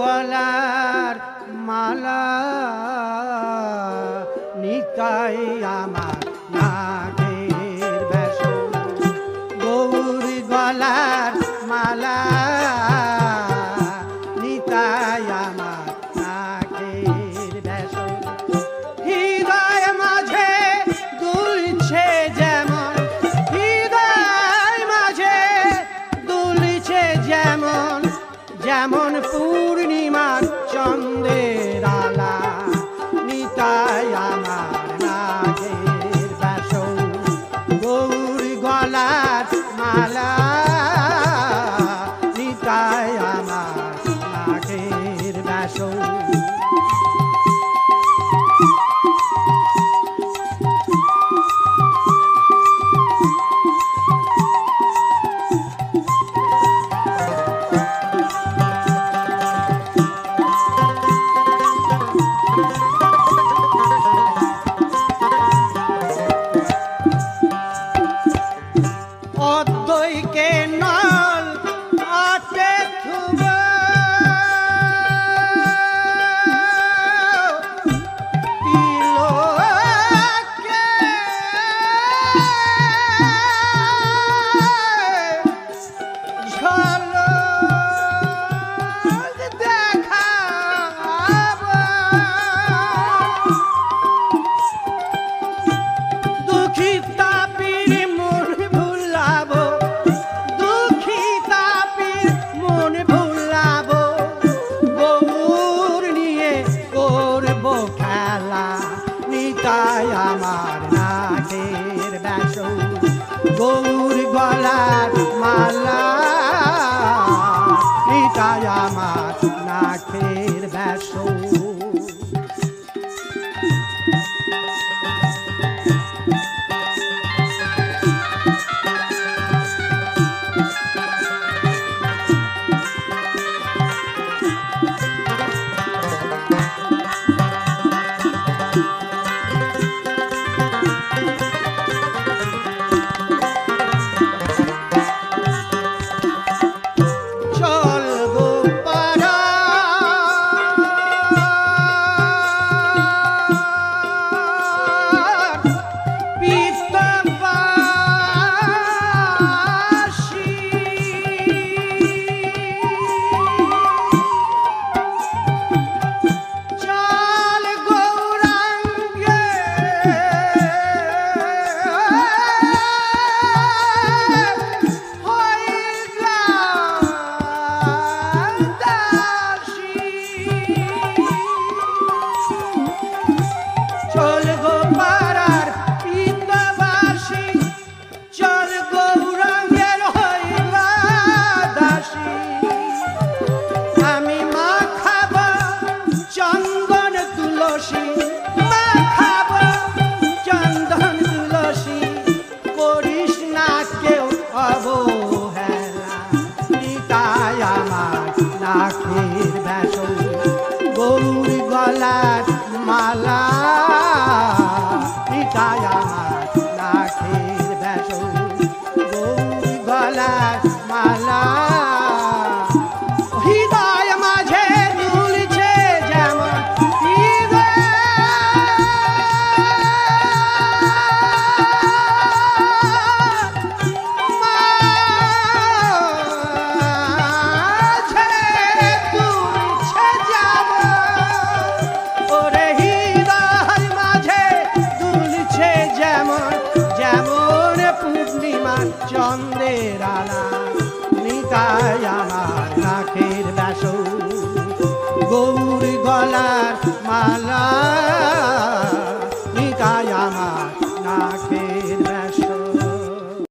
গলার মালা নিতাই আমার। খেলা নিতাই আমার নাটের ব্যাস গৌর গলার মালা নিতাই আমার না Kaya চন্দ্রের আলা নিতাই আমার নাখের ব্যাস গৌর গলার মালা